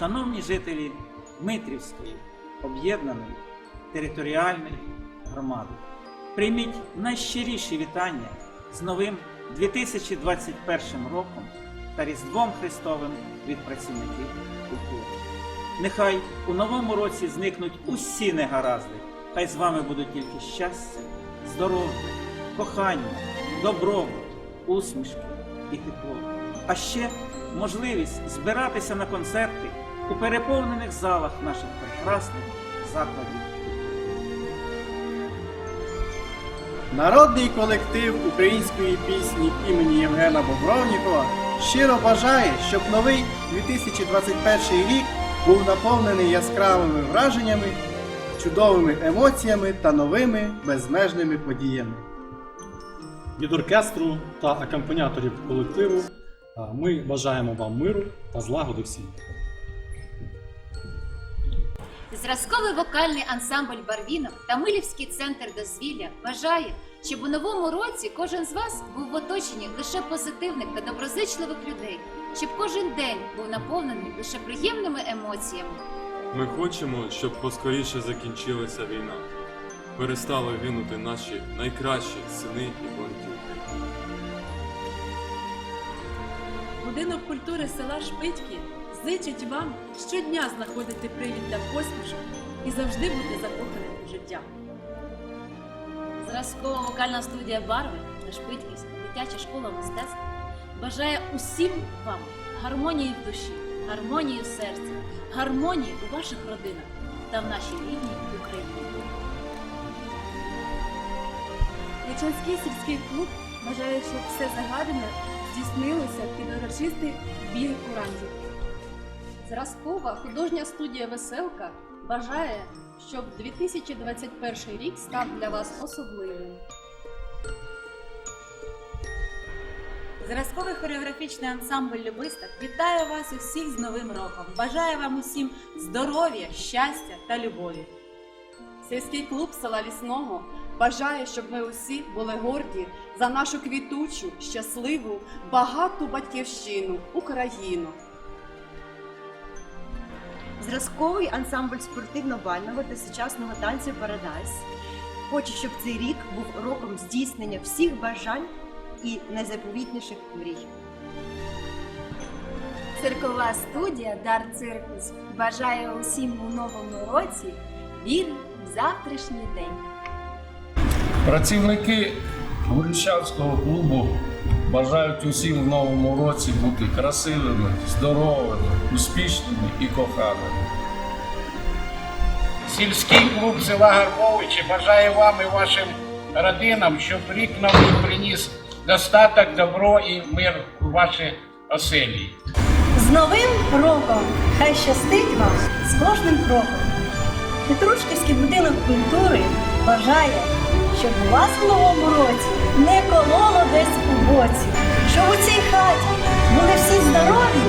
шановні жителі Дмитрівської об'єднаної територіальної громади, прийміть найщиріші вітання з новим 2021 роком та Різдвом Христовим від працівників культури. Нехай у новому році зникнуть усі негаразди, хай з вами будуть тільки щастя, здоров'я, кохання, добробут, усмішки і тепло. А ще можливість збиратися на концерти у переповнених залах наших прекрасних закладів. Народний колектив української пісні імені Євгена Бобровнікова щиро бажає, щоб новий 2021 рік був наповнений яскравими враженнями, чудовими емоціями та новими безмежними подіями. Від оркестру та акомпаніаторів колективу ми бажаємо вам миру та злагоди всім. Зразковий вокальний ансамбль Барвінок та Милівський центр дозвілля бажає, щоб у новому році кожен з вас був в оточенні лише позитивних та доброзичливих людей, щоб кожен день був наповнений лише приємними емоціями. Ми хочемо, щоб поскоріше закінчилася війна. Перестали гинути наші найкращі сини і України. Будинок культури села Шпитьки зичить вам щодня знаходити привід для посмішок і завжди бути закоханим у життя. Зразкова вокальна студія Барви та Шпитківська дитяча школа мистецтв бажає усім вам гармонії в душі, гармонії в серці, гармонії у ваших родинах та в нашій рідній Україні. Личанський сільський клуб бажає, щоб все загадане здійснилося під урочистий біль курантів. Зразкова художня студія Веселка бажає, щоб 2021 рік став для вас особливим. Зразковий хореографічний ансамбль Любисток вітає вас усіх з Новим роком. Бажає вам усім здоров'я, щастя та любові. Сільський клуб села Лісного бажає, щоб ми усі були горді за нашу квітучу, щасливу, багату батьківщину, Україну. Зразковий ансамбль спортивно-бального та сучасного танцю Парадайс хоче, щоб цей рік був роком здійснення всіх бажань і найзаповітніших мрій. Циркова студія Дар Циркус бажає усім у новому році віри в завтрашній день. Працівники Горішавського клубу бажають усім в новому році бути красивими, здоровими, успішними і коханими. Сільський клуб села Гарбовичі бажає вам і вашим родинам, щоб рік новий приніс достаток, добро і мир у ваші оселі. З новим роком! Хай щастить вам з кожним кроком! Петрушківський будинок культури бажає, щоб вас в новому році не кололо десь у боці, щоб у цій хаті були всі здорові